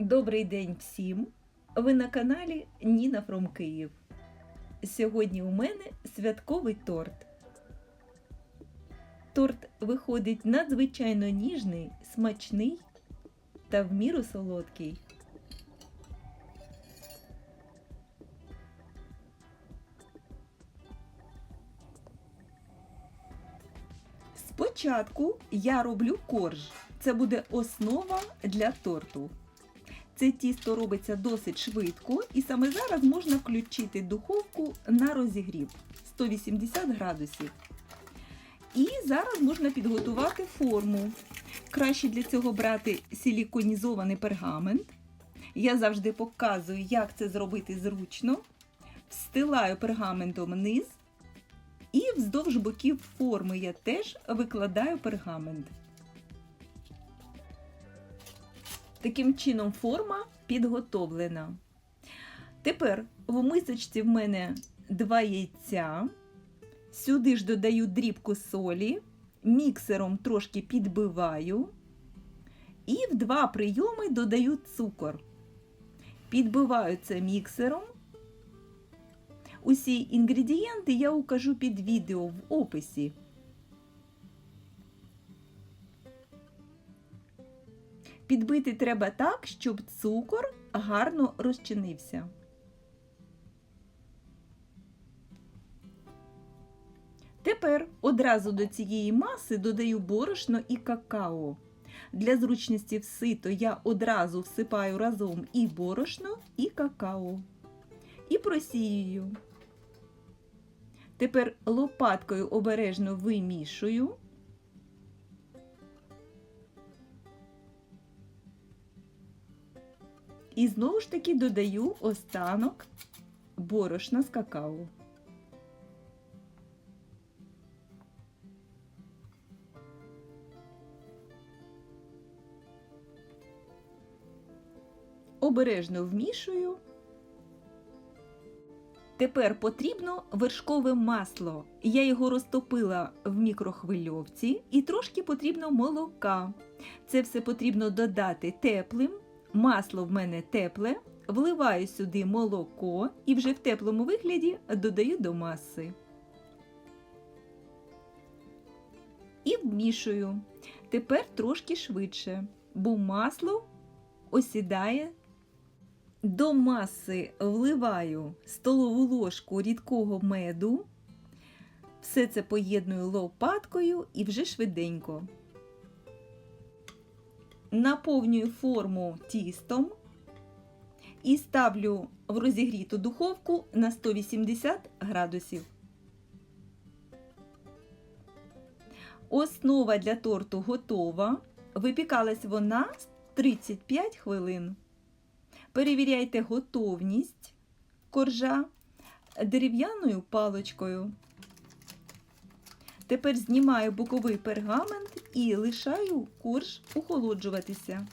Добрий день всім! Ви на каналі Ніна Фром Київ. Сьогодні у мене святковий торт. Торт виходить надзвичайно ніжний, смачний та в міру солодкий. Спочатку я роблю корж. Це буде основа для торту. Це тісто робиться досить швидко, і саме зараз можна включити духовку на розігрів 180 градусів. І зараз можна підготувати форму. Краще для цього брати силіконізований пергамент. Я завжди показую, як це зробити зручно. Встилаю пергаментом низ. І вздовж боків форми я теж викладаю пергамент. Таким чином форма підготовлена. Тепер в мисочці в мене два яйця. Сюди ж додаю дрібку солі, міксером трошки підбиваю. І в два прийоми додаю цукор. Підбиваю це міксером. Усі інгредієнти я укажу під відео в описі. Підбити треба так, щоб цукор гарно розчинився. Тепер одразу до цієї маси додаю борошно і какао. Для зручності в сито я одразу всипаю разом і борошно, і какао. І просіюю. Тепер лопаткою обережно вимішую. І знову ж таки додаю останок борошна з какао. Обережно вмішую. Тепер потрібно вершкове масло. Я його розтопила в мікрохвильовці і трошки потрібно молока. Це все потрібно додати теплим. Масло в мене тепле, вливаю сюди молоко і вже в теплому вигляді додаю до маси. І вмішую. Тепер трошки швидше, бо масло осідає. До маси вливаю столову ложку рідкого меду. Все це поєдную лопаткою і вже швиденько. Наповнюю форму тістом і ставлю в розігріту духовку на 180 градусів. Основа для торту готова. Випікалась вона 35 хвилин. Перевіряйте готовність коржа дерев'яною паличкою. Тепер знімаю боковий пергамент і лишаю корж охолоджуватися.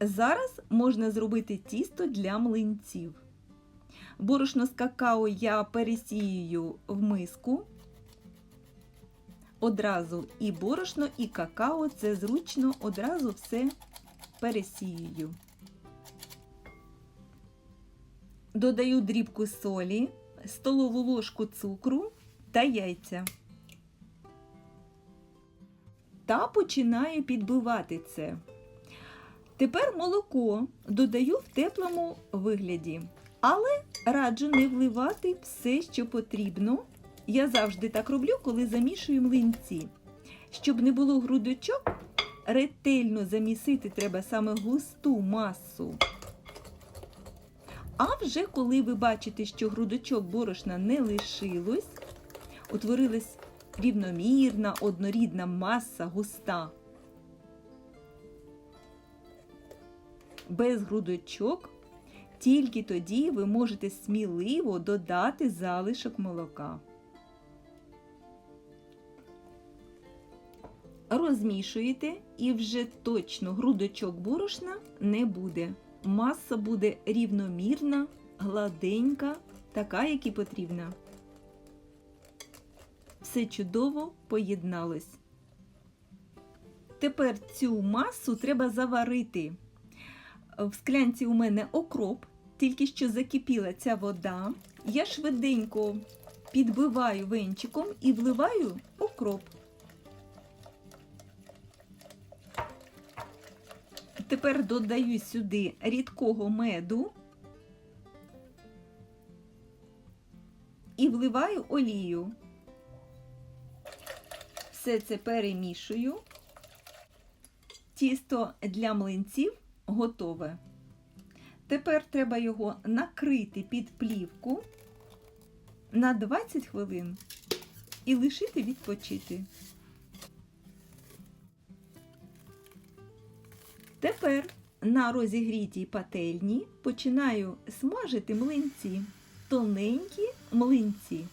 Зараз можна зробити тісто для млинців. Борошно з какао я пересіюю в миску. Одразу і борошно, і какао це зручно, одразу все пересіюю. Додаю дрібку солі, столову ложку цукру та яйця. Та починаю підбивати це. Тепер молоко додаю в теплому вигляді. Але раджу не вливати все, що потрібно. Я завжди так роблю, коли замішую млинці. Щоб не було грудочок, ретельно замісити треба саме густу масу. А вже коли ви бачите, що грудочок борошна не лишилось, утворилась рівномірна, однорідна маса густа. Без грудочок тільки тоді ви можете сміливо додати залишок молока. Розмішуєте і вже точно грудочок борошна не буде. Маса буде рівномірна, гладенька, така, як і потрібна. Все чудово поєдналось. Тепер цю масу треба заварити. В склянці у мене окроп, тільки що закипіла ця вода. Я швиденько підбиваю венчиком і вливаю окроп. Тепер додаю сюди рідкого меду і вливаю олію. Все це перемішую. Тісто для млинців готове. Тепер треба його накрити під плівку на 20 хвилин і лишити відпочити. Тепер на розігрітій пательні починаю смажити млинці, тоненькі млинці.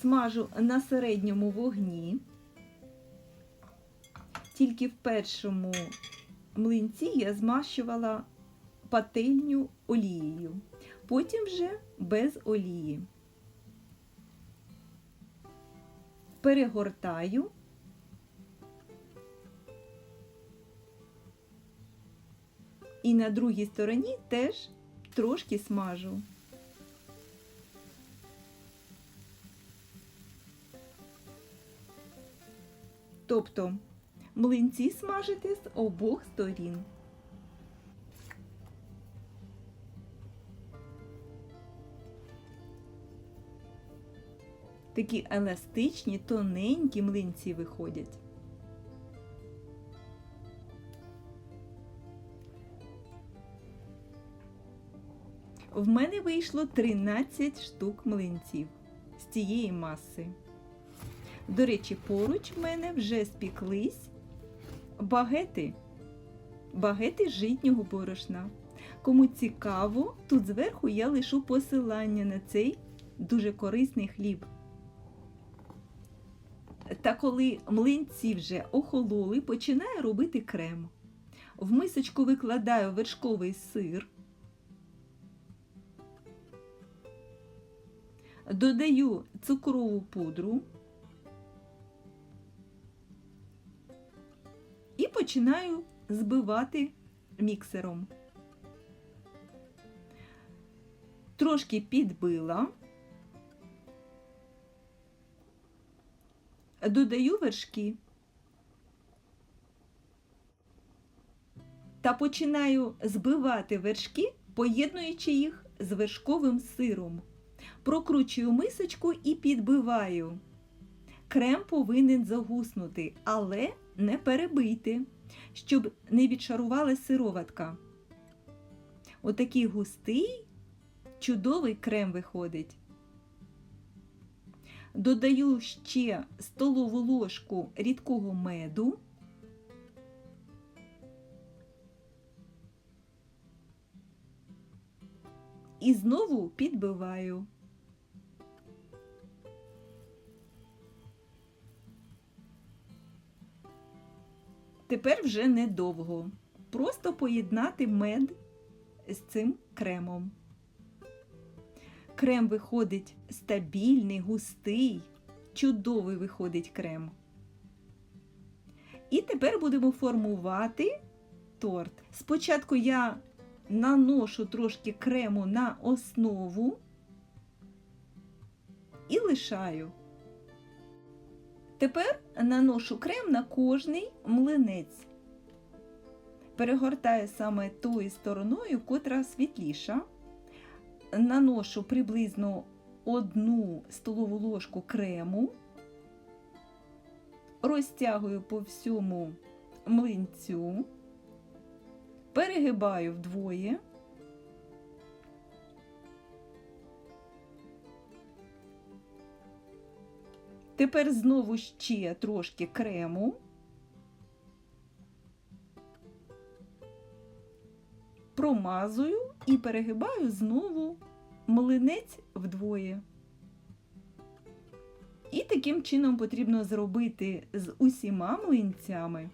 Смажу на середньому вогні. Тільки в першому млинці я змащувала пательню олією, потім вже без олії. Перегортаю. І на другій стороні теж трошки смажу. Тобто млинці смажити з обох сторін. Такі еластичні, тоненькі млинці виходять. В мене вийшло 13 штук млинців з цієї маси. До речі, поруч в мене вже спіклись багети, багети житнього борошна. Кому цікаво, тут зверху я лишу посилання на цей дуже корисний хліб. Та коли млинці вже охололи, починаю робити крем. В мисочку викладаю вершковий сир, додаю цукрову пудру і починаю збивати міксером. Трошки підбила. Додаю вершки та починаю збивати вершки, поєднуючи їх з вершковим сиром. Прокручую мисочку і підбиваю. Крем повинен загуснути, але не перебийте, щоб не відшарувала сироватка. Отакий густий, чудовий крем виходить. Додаю ще столову ложку рідкого меду. І знову підбиваю. Тепер вже недовго. Просто поєднати мед з цим кремом. Крем виходить стабільний, густий, чудовий виходить крем. І тепер будемо формувати торт. Спочатку я наношу трошки крему на основу і лишаю. Тепер наношу крем на кожний млинець. Перегортаю саме тою стороною, котра світліша. Наношу приблизно одну столову ложку крему, розтягую по всьому млинцю, перегибаю вдвоє. Тепер знову ще трошки крему. промазую і перегибаю знову млинець вдвоє. І таким чином потрібно зробити з усіма млинцями.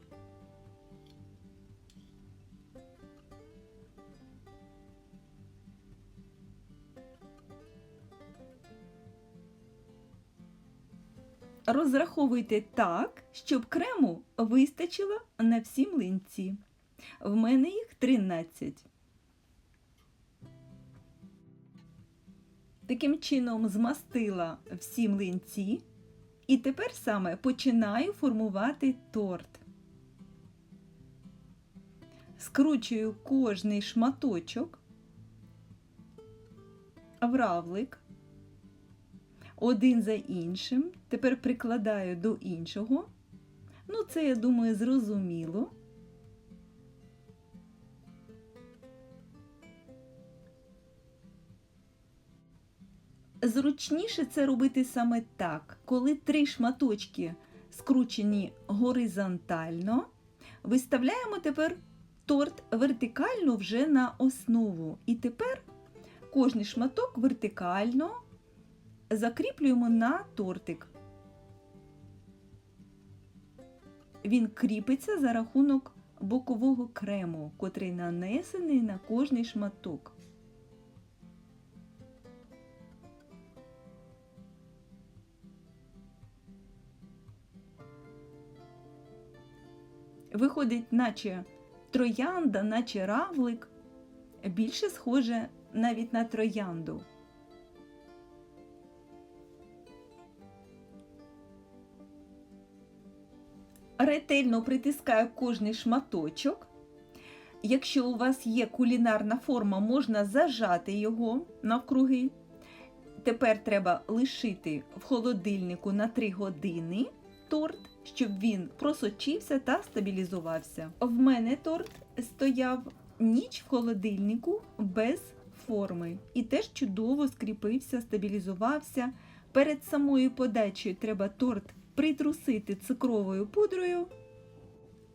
Розраховуйте так, щоб крему вистачило на всі млинці. В мене їх 13. Таким чином змастила всі млинці. І тепер саме починаю формувати торт. Скручую кожний шматочок в равлик один за іншим. Тепер прикладаю до іншого. Ну, це, я думаю, зрозуміло. Зручніше це робити саме так, коли три шматочки скручені горизонтально, виставляємо тепер торт вертикально вже на основу. І тепер кожний шматок вертикально закріплюємо на тортик. Він кріпиться за рахунок бокового крему, котрий нанесений на кожний шматок. Виходить, наче троянда, наче равлик, більше схоже навіть на троянду. Ретельно притискаю кожний шматочок. Якщо у вас є кулінарна форма, можна зажати його навкруги. Тепер треба лишити в холодильнику на 3 години торт, щоб він просочився та стабілізувався. В мене торт стояв ніч в холодильнику без форми і теж чудово скріпився, стабілізувався. Перед самою подачею треба торт притрусити цукровою пудрою.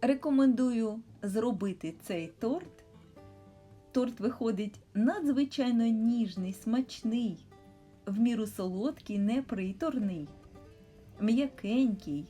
Рекомендую зробити цей торт. Торт виходить надзвичайно ніжний, смачний, в міру солодкий, неприторний, м'якенький.